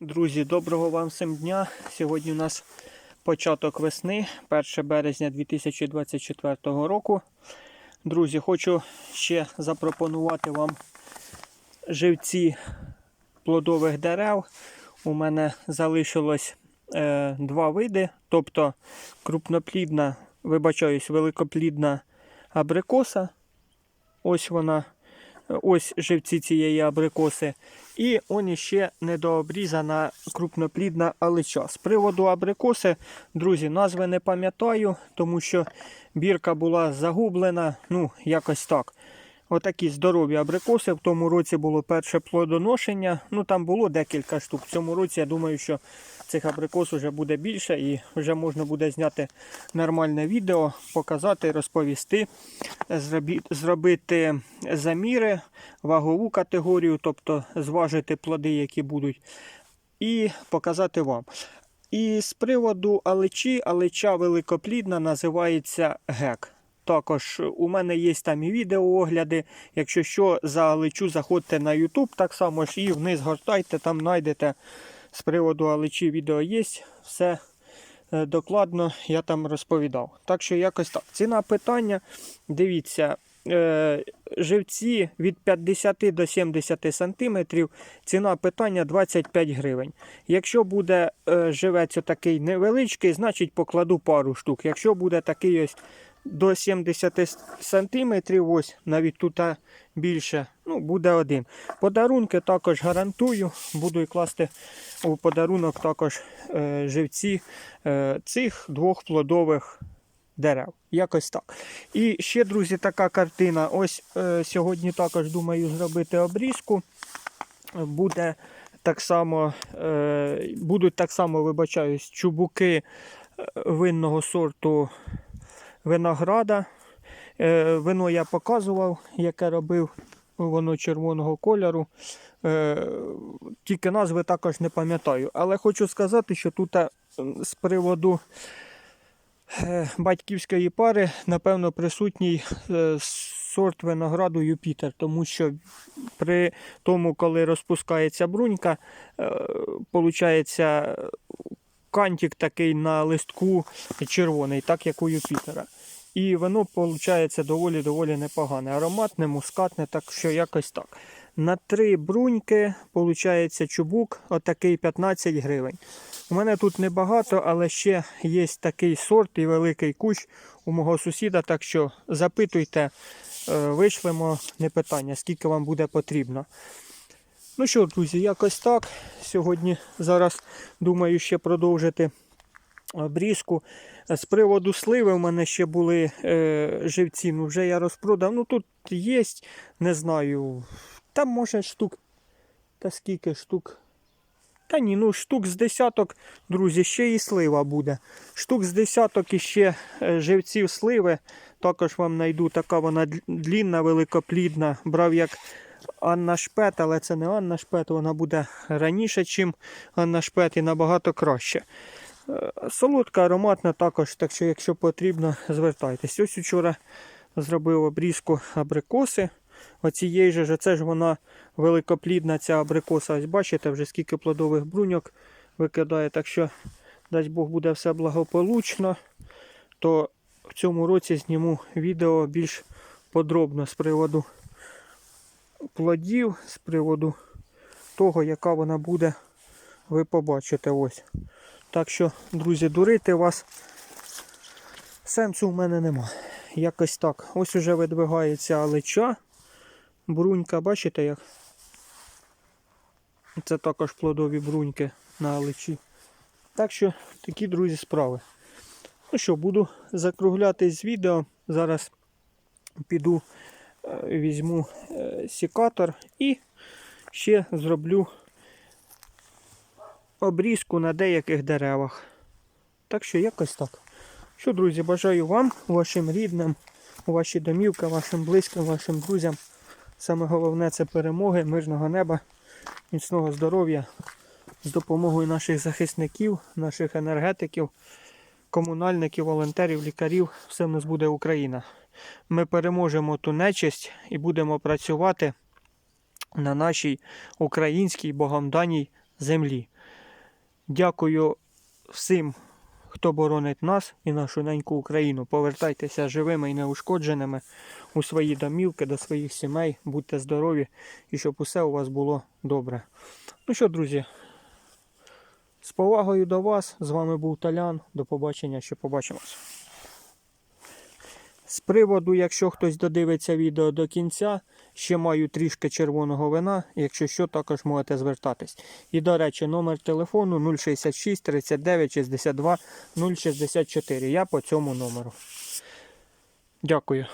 Друзі, доброго вам всім дня. Сьогодні у нас початок весни, 1 березня 2024 року. Друзі, хочу ще запропонувати вам живці плодових дерев. У мене залишилось е, два види, тобто крупноплідна, вибачаюсь, великоплідна абрикоса. Ось вона. Ось живці цієї абрикоси. І он іще недообрізана крупноплідна алича. З приводу абрикоси, друзі, назви не пам'ятаю, тому що бірка була загублена. Ну, якось так. Отакі здорові абрикоси. В тому році було перше плодоношення. Ну там було декілька штук. В цьому році я думаю, що цих абрикос вже буде більше і вже можна буде зняти нормальне відео, показати, розповісти, зробити заміри, вагову категорію, тобто зважити плоди, які будуть, і показати вам. І з приводу алечі, алеча великоплідна називається гек. Також у мене є там і відеоогляди. Якщо що, за заходьте на YouTube, так само ж і вниз гортайте, там знайдете з приводу алечі відео є. Все е, докладно я там розповідав. Так що якось так. Ціна питання, дивіться, е, живці від 50 до 70 сантиметрів, ціна питання 25 гривень. Якщо буде е, живець такий невеличкий, значить покладу пару штук. Якщо буде такий ось до 70 сантиметрів, ось навіть тут більше, ну буде один. Подарунки також гарантую. Буду класти у подарунок також е, живці е, цих двох плодових дерев. Якось так. І ще, друзі, така картина. Ось е, сьогодні також думаю зробити обрізку. Буде так само, е, будуть так само, вибачаюсь, чубуки е, винного сорту винограда. Е, вино я показував, яке робив, воно червоного кольору. Е, тільки назви також не пам'ятаю. Але хочу сказати, що тут е, з приводу батьківської пари, напевно, присутній сорт винограду Юпітер, тому що при тому, коли розпускається брунька, виходить кантик такий на листку червоний, так як у Юпітера. І воно виходить доволі-доволі непогане. Ароматне, мускатне, так що якось так. На три бруньки виходить чубук, отакий 15 гривень. У мене тут небагато, але ще є такий сорт і великий кущ у мого сусіда, так що запитуйте, е, вишлемо не питання, скільки вам буде потрібно. Ну що, друзі, якось так. Сьогодні зараз думаю ще продовжити обрізку. З приводу сливи в мене ще були е, живці, ну вже я розпродав. Ну тут є, не знаю. Там може штук. Та скільки штук. Та ні, ну штук з десяток, друзі, ще і слива буде. Штук з десяток іще е, живців сливи. Також вам знайду така вона длі- длінна, великоплідна. Брав як Анна Шпет, але це не Анна Шпет, вона буде раніше, ніж Анна Шпет і набагато краще. Е, Солодка, ароматна також, так що, якщо потрібно, звертайтесь. Ось вчора зробив обрізку абрикоси. Оцієї же, це ж вона великоплідна ця абрикоса. Ось бачите, вже скільки плодових бруньок викидає. Так що, дасть Бог, буде все благополучно, то в цьому році зніму відео більш подробно з приводу плодів, з приводу того, яка вона буде, ви побачите ось. Так що, друзі, дурити вас сенсу в мене нема. Якось так. Ось уже видвигається алеча. Брунька, бачите як? Це також плодові бруньки на алечі. Так що такі, друзі, справи. Ну що, буду закруглятись з відео. Зараз піду, візьму е, сікатор і ще зроблю обрізку на деяких деревах. Так що якось так. Що, друзі, бажаю вам, вашим рідним, у ваші домівки, вашим близьким, вашим друзям. Саме головне це перемоги, мирного неба, міцного здоров'я з допомогою наших захисників, наших енергетиків, комунальників, волонтерів, лікарів. Все в нас буде Україна. Ми переможемо ту нечисть і будемо працювати на нашій українській богом даній землі. Дякую всім, хто боронить нас і нашу неньку Україну. Повертайтеся живими і неушкодженими у свої домівки, до своїх сімей. Будьте здорові і щоб усе у вас було добре. Ну що, друзі, з повагою до вас. З вами був Талян. До побачення, ще побачимось. З приводу, якщо хтось додивиться відео до кінця, ще маю трішки червоного вина. Якщо що, також можете звертатись. І, до речі, номер телефону 066 39 62 064. Я по цьому номеру. Дякую.